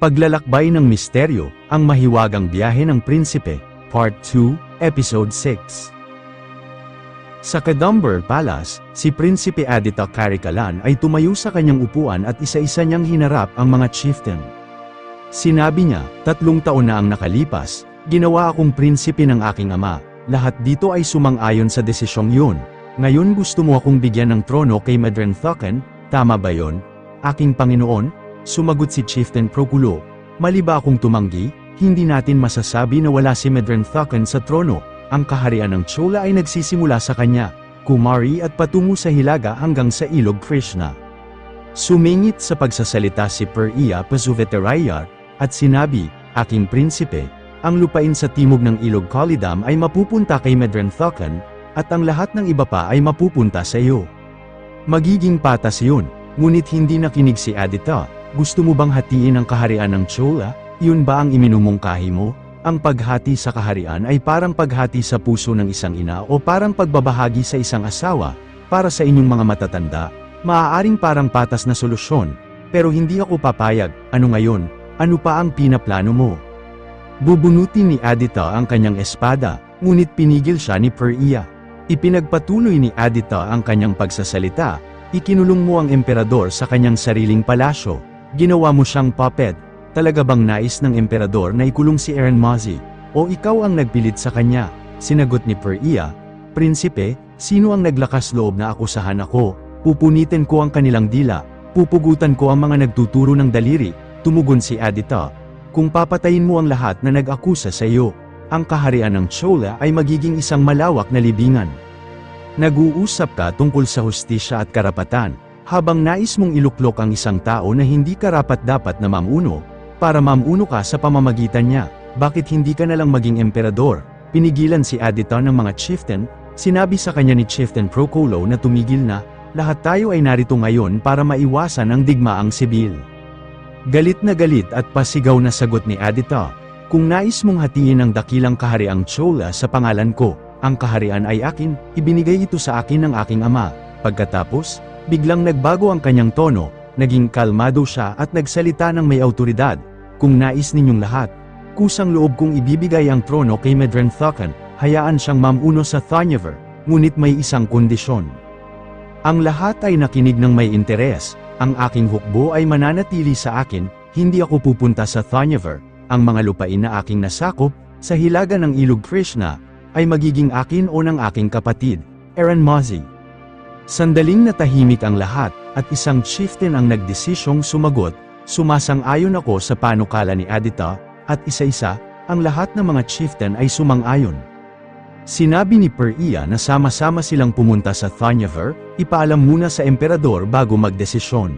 Paglalakbay ng Misteryo, Ang Mahiwagang Biyahe ng Prinsipe, Part 2, Episode 6 Sa Kadumber Palace, si Prinsipe Adita Karikalan ay tumayo sa kanyang upuan at isa-isa niyang hinarap ang mga chieftain. Sinabi niya, tatlong taon na ang nakalipas, ginawa akong prinsipe ng aking ama, lahat dito ay sumang-ayon sa desisyong yun. Ngayon gusto mo akong bigyan ng trono kay Medren Thuken, tama ba yon? Aking Panginoon, sumagot si Chieftain Proculo, mali ba akong tumanggi? Hindi natin masasabi na wala si Medren Thuken sa trono, ang kaharian ng Chola ay nagsisimula sa kanya, Kumari at patungo sa Hilaga hanggang sa Ilog Krishna. Sumingit sa pagsasalita si Per Iya Pazuveterayar, at sinabi, Aking prinsipe, ang lupain sa timog ng Ilog Kalidam ay mapupunta kay Medren Thuken, at ang lahat ng iba pa ay mapupunta sa iyo. Magiging patas yun, ngunit hindi nakinig si Adita, gusto mo bang hatiin ang kaharian ng Chola? Yun ba ang iminumungkahi mo? Ang paghati sa kaharian ay parang paghati sa puso ng isang ina o parang pagbabahagi sa isang asawa, para sa inyong mga matatanda, maaaring parang patas na solusyon, pero hindi ako papayag, ano ngayon, ano pa ang pinaplano mo? Bubunutin ni Adita ang kanyang espada, ngunit pinigil siya ni Per Iya. Ipinagpatuloy ni Adita ang kanyang pagsasalita, ikinulong mo ang emperador sa kanyang sariling palasyo, ginawa mo siyang puppet, talaga bang nais ng emperador na ikulong si Eren Mazi, o ikaw ang nagpilit sa kanya, sinagot ni Per Iya, Prinsipe, sino ang naglakas loob na akusahan ako, pupunitin ko ang kanilang dila, pupugutan ko ang mga nagtuturo ng daliri, tumugon si Adita, kung papatayin mo ang lahat na nag-akusa sa iyo, ang kaharian ng Chola ay magiging isang malawak na libingan. Nag-uusap ka tungkol sa hustisya at karapatan, habang nais mong iluklok ang isang tao na hindi karapat-dapat na mamuno, para mamuno ka sa pamamagitan niya, bakit hindi ka nalang maging emperador? Pinigilan si Adita ng mga chieftain, sinabi sa kanya ni Chieftain Procolo na tumigil na, lahat tayo ay narito ngayon para maiwasan ang digmaang sibil. Galit na galit at pasigaw na sagot ni Adita, kung nais mong hatiin ang dakilang kahariang Chola sa pangalan ko, ang kaharian ay akin, ibinigay ito sa akin ng aking ama. Pagkatapos, biglang nagbago ang kanyang tono, naging kalmado siya at nagsalita ng may autoridad. Kung nais ninyong lahat, kusang loob kong ibibigay ang trono kay Medren Thuken, hayaan siyang mamuno sa Thonyever, ngunit may isang kondisyon. Ang lahat ay nakinig ng may interes, ang aking hukbo ay mananatili sa akin, hindi ako pupunta sa Thonyever, ang mga lupain na aking nasakop, sa hilaga ng Ilog Krishna, ay magiging akin o ng aking kapatid, Aaron Mozzie. Sandaling natahimik ang lahat, at isang chieftain ang nagdesisyong sumagot, sumasang-ayon ako sa panukala ni Adita, at isa-isa, ang lahat ng mga chieftain ay sumang-ayon. Sinabi ni Per Iya na sama-sama silang pumunta sa Thonyever, ipaalam muna sa emperador bago magdesisyon.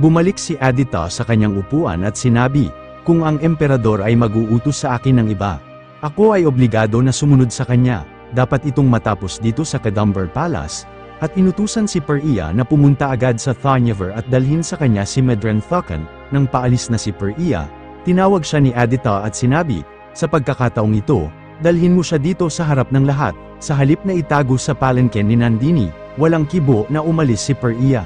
Bumalik si Adita sa kanyang upuan at sinabi, kung ang emperador ay mag-uutos sa akin ng iba, ako ay obligado na sumunod sa kanya, dapat itong matapos dito sa Kadumber Palace, at inutusan si Per Iya na pumunta agad sa Thonyever at dalhin sa kanya si Medren Thuken, nang paalis na si Per Iya, tinawag siya ni Adita at sinabi, sa pagkakataong ito, dalhin mo siya dito sa harap ng lahat, sa halip na itago sa palenken ni Nandini, walang kibo na umalis si Per Iya.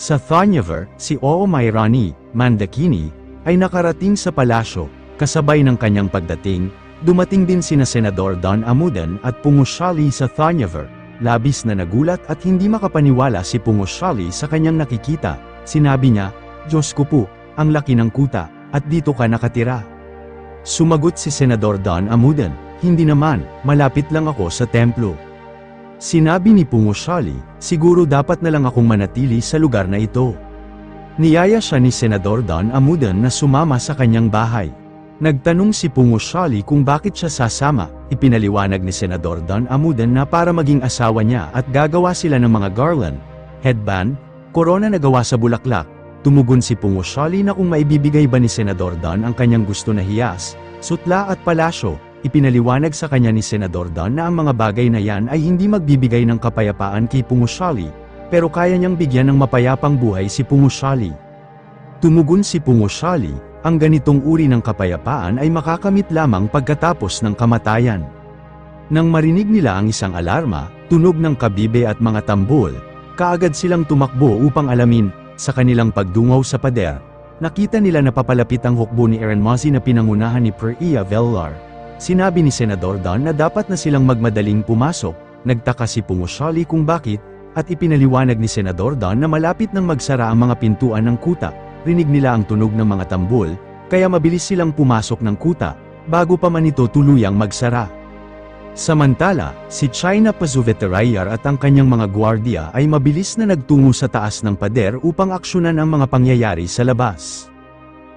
Sa Thonyever, si Oo Mairani, Mandakini, ay nakarating sa palasyo, kasabay ng kanyang pagdating, dumating din sina Senador Don Amudan at Pungushali sa Thonyever, labis na nagulat at hindi makapaniwala si Pungushali sa kanyang nakikita, sinabi niya, Diyos ko po, ang laki ng kuta, at dito ka nakatira. Sumagot si Senador Don Amudan, hindi naman, malapit lang ako sa templo. Sinabi ni Pungushali, siguro dapat na lang akong manatili sa lugar na ito. Niyaya siya ni Senador Don Amudan na sumama sa kanyang bahay. Nagtanong si Pungushali kung bakit siya sasama, ipinaliwanag ni Senador Don Amudan na para maging asawa niya at gagawa sila ng mga garland, headband, korona na gawa sa bulaklak. Tumugon si Pungushali na kung maibibigay ba ni Senador Don ang kanyang gusto na hiyas, sutla at palasyo, ipinaliwanag sa kanya ni Senador Don na ang mga bagay na yan ay hindi magbibigay ng kapayapaan kay Pungushali, pero kaya niyang bigyan ng mapayapang buhay si Pungushali. Tumugon si Pungushali, ang ganitong uri ng kapayapaan ay makakamit lamang pagkatapos ng kamatayan. Nang marinig nila ang isang alarma, tunog ng kabibe at mga tambol, kaagad silang tumakbo upang alamin, sa kanilang pagdungaw sa pader, Nakita nila na papalapit ang hukbo ni Aaron Mozzie na pinangunahan ni Peria Vellar. Sinabi ni Senador Don na dapat na silang magmadaling pumasok, nagtaka si Pungosyali kung bakit, at ipinaliwanag ni Senador Don na malapit nang magsara ang mga pintuan ng kuta, rinig nila ang tunog ng mga tambol, kaya mabilis silang pumasok ng kuta, bago pa man ito tuluyang magsara. Samantala, si China Pazuveterayar at ang kanyang mga gwardiya ay mabilis na nagtungo sa taas ng pader upang aksyonan ang mga pangyayari sa labas.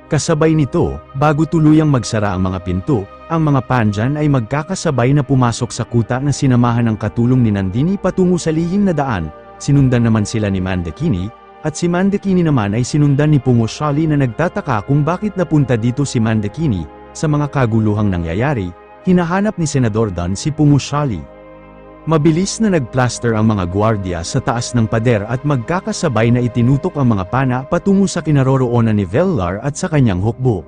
Kasabay nito, bago tuluyang magsara ang mga pinto, ang mga pandyan ay magkakasabay na pumasok sa kuta na sinamahan ng katulong ni Nandini patungo sa lihim na daan, sinundan naman sila ni Mandakini, at si Mandakini naman ay sinundan ni Pungoshali na nagtataka kung bakit napunta dito si Mandakini, sa mga kaguluhang nangyayari, hinahanap ni Senador Don si Pungushali. Mabilis na nagplaster ang mga gwardiya sa taas ng pader at magkakasabay na itinutok ang mga pana patungo sa kinaroroonan ni Vellar at sa kanyang hukbo.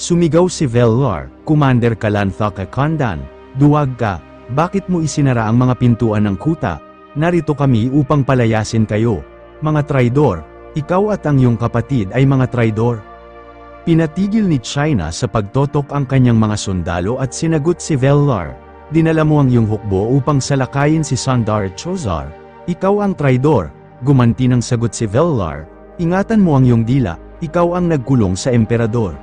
Sumigaw si Vellar, Commander Kalanthaka Kandan, duwag ka, bakit mo isinara ang mga pintuan ng kuta? Narito kami upang palayasin kayo. Mga traidor, ikaw at ang iyong kapatid ay mga traidor. Pinatigil ni China sa pagtotok ang kanyang mga sundalo at sinagot si Vellar. Dinala mo ang iyong hukbo upang salakayin si Sandar Chozar. Ikaw ang traidor. Gumanti ng sagot si Vellar. Ingatan mo ang iyong dila, ikaw ang nagkulong sa emperador.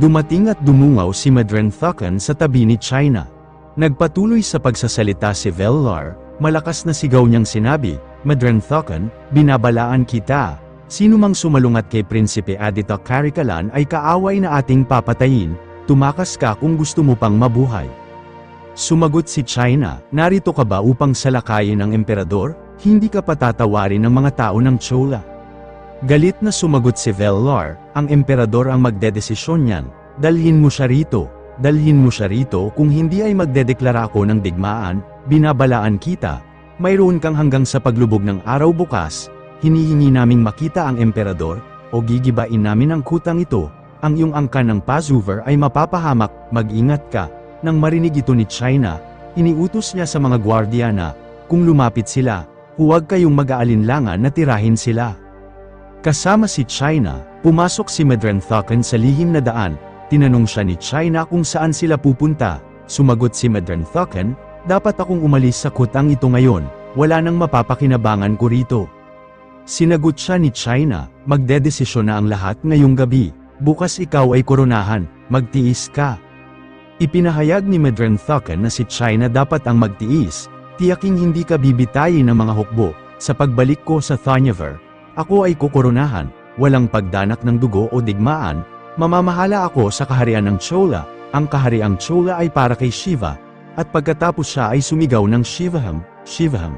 Dumating at dumungaw si Madren Thukan sa tabi ni China. Nagpatuloy sa pagsasalita si Vellar, malakas na sigaw niyang sinabi, Madren Thukan, binabalaan kita, Sino mang sumalungat kay Prinsipe Adita Karikalan ay kaaway na ating papatayin, tumakas ka kung gusto mo pang mabuhay. Sumagot si China, narito ka ba upang salakayin ang emperador? Hindi ka patatawarin ng mga tao ng Chola. Galit na sumagot si Vellar, ang emperador ang magdedesisyon niyan, dalhin mo siya rito, dalhin mo siya rito kung hindi ay magdedeklara ako ng digmaan, binabalaan kita, mayroon kang hanggang sa paglubog ng araw bukas, hinihingi naming makita ang emperador, o gigibain namin ang kutang ito, ang iyong angkan ng Pazuver ay mapapahamak, mag-ingat ka. Nang marinig ito ni China, iniutos niya sa mga gwardiya na, kung lumapit sila, huwag kayong mag-aalinlangan na tirahin sila. Kasama si China, pumasok si Medren Thuken sa lihim na daan, tinanong siya ni China kung saan sila pupunta, sumagot si Medren Thuken, dapat akong umalis sa kutang ito ngayon, wala nang mapapakinabangan ko rito. Sinagot siya ni China, magdedesisyon na ang lahat ngayong gabi, bukas ikaw ay koronahan, magtiis ka. Ipinahayag ni Medren Thuken na si China dapat ang magtiis, tiyaking hindi ka bibitayin ng mga hukbo, sa pagbalik ko sa Thonyaver, ako ay kukoronahan, walang pagdanak ng dugo o digmaan, mamamahala ako sa kaharian ng Chola, ang kahariang Chola ay para kay Shiva, at pagkatapos siya ay sumigaw ng Shivaham, Shivaham.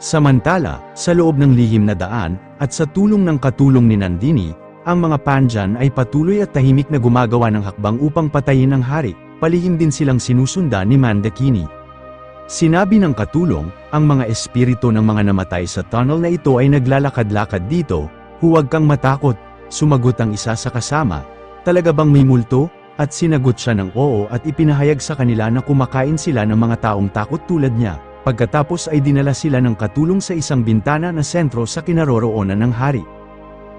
Samantala, sa loob ng lihim na daan, at sa tulong ng katulong ni Nandini, ang mga pandyan ay patuloy at tahimik na gumagawa ng hakbang upang patayin ang hari, palihim din silang sinusundan ni Mandakini. Sinabi ng katulong, ang mga espiritu ng mga namatay sa tunnel na ito ay naglalakad-lakad dito, huwag kang matakot, sumagot ang isa sa kasama, talaga bang may multo? At sinagot siya ng oo at ipinahayag sa kanila na kumakain sila ng mga taong takot tulad niya. Pagkatapos ay dinala sila ng katulong sa isang bintana na sentro sa kinaroroonan ng hari.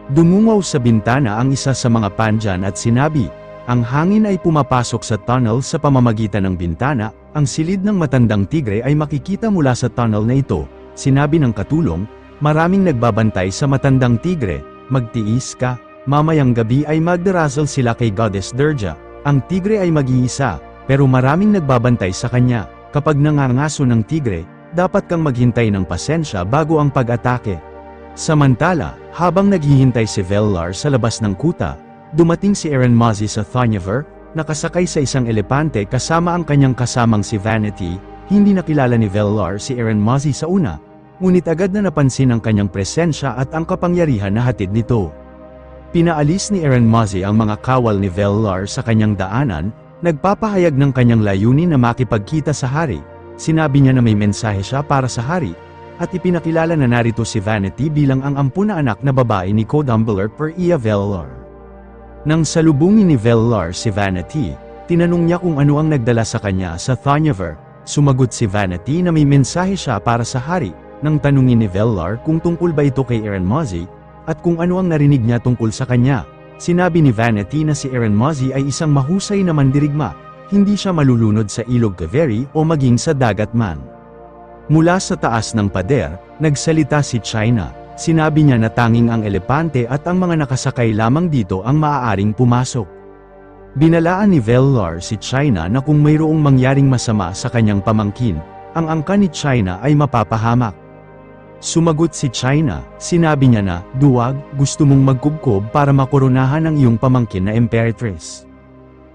Dumungaw sa bintana ang isa sa mga pandyan at sinabi, ang hangin ay pumapasok sa tunnel sa pamamagitan ng bintana, ang silid ng matandang tigre ay makikita mula sa tunnel na ito. Sinabi ng katulong, maraming nagbabantay sa matandang tigre, magtiis ka, mamayang gabi ay magdarasal sila kay Goddess Durga, ang tigre ay mag-iisa, pero maraming nagbabantay sa kanya. Kapag nangangaso ng tigre, dapat kang maghintay ng pasensya bago ang pag-atake. Samantala, habang naghihintay si Vellar sa labas ng kuta, dumating si Aaron Mozzie sa Thonyaver, nakasakay sa isang elepante kasama ang kanyang kasamang si Vanity, hindi nakilala ni Vellar si Aaron Mozzie sa una, ngunit agad na napansin ang kanyang presensya at ang kapangyarihan na hatid nito. Pinaalis ni Aaron Mozzie ang mga kawal ni Vellar sa kanyang daanan, Nagpapahayag ng kanyang layunin na makipagkita sa hari, sinabi niya na may mensahe siya para sa hari, at ipinakilala na narito si Vanity bilang ang ampu na anak na babae ni Codumbler per Ia Vellar. Nang salubungin ni Vellar si Vanity, tinanong niya kung ano ang nagdala sa kanya sa Thonyaver, sumagot si Vanity na may mensahe siya para sa hari, nang tanungin ni Vellar kung tungkol ba ito kay Aaron Mozzie, at kung ano ang narinig niya tungkol sa kanya. Sinabi ni Vanity na si Aaron Mozzie ay isang mahusay na mandirigma, hindi siya malulunod sa ilog Kaveri o maging sa dagat man. Mula sa taas ng pader, nagsalita si China. Sinabi niya na tanging ang elepante at ang mga nakasakay lamang dito ang maaaring pumasok. Binalaan ni Velar si China na kung mayroong mangyaring masama sa kanyang pamangkin, ang angka ni China ay mapapahamak. Sumagot si China, sinabi niya na, duwag, gusto mong magkubkob para makoronahan ang iyong pamangkin na emperatris.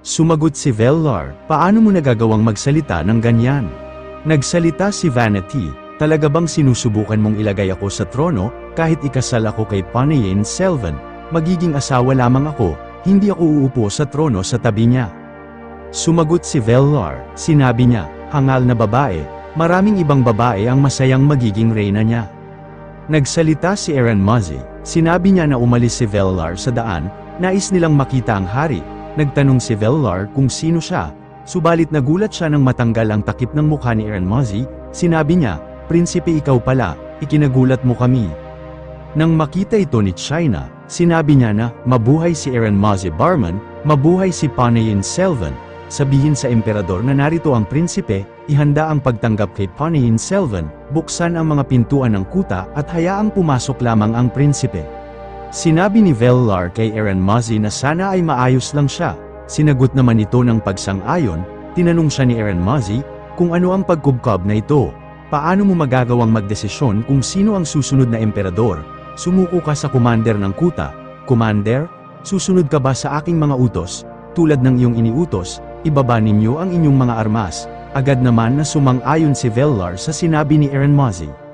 Sumagot si Velar, paano mo nagagawang magsalita ng ganyan? Nagsalita si Vanity, talaga bang sinusubukan mong ilagay ako sa trono, kahit ikasal ako kay Panayin Selvan, magiging asawa lamang ako, hindi ako uupo sa trono sa tabi niya. Sumagot si Velar, sinabi niya, hangal na babae, maraming ibang babae ang masayang magiging reyna niya. Nagsalita si Aaron Muzzy, sinabi niya na umalis si Velar sa daan, nais nilang makita ang hari, nagtanong si Velar kung sino siya, subalit nagulat siya nang matanggal ang takip ng mukha ni Aaron Muzzy, sinabi niya, Prinsipe ikaw pala, ikinagulat mo kami. Nang makita ito ni China, sinabi niya na, mabuhay si Aaron Muzzy Barman, mabuhay si Panayin Selvan, sabihin sa emperador na narito ang prinsipe, ihanda ang pagtanggap kay Panayin Selvan, buksan ang mga pintuan ng kuta at hayaang pumasok lamang ang prinsipe. Sinabi ni Velar kay Aaron Muzzy na sana ay maayos lang siya, sinagot naman ito ng pagsang-ayon, tinanong siya ni Aaron Muzzy, kung ano ang pagkubkab na ito, paano mo magagawang magdesisyon kung sino ang susunod na emperador, sumuko ka sa commander ng kuta, Commander, susunod ka ba sa aking mga utos, tulad ng iyong iniutos, ibaba ninyo ang inyong mga armas, agad naman na sumang-ayon si Velar sa sinabi ni Aaron Muzzy.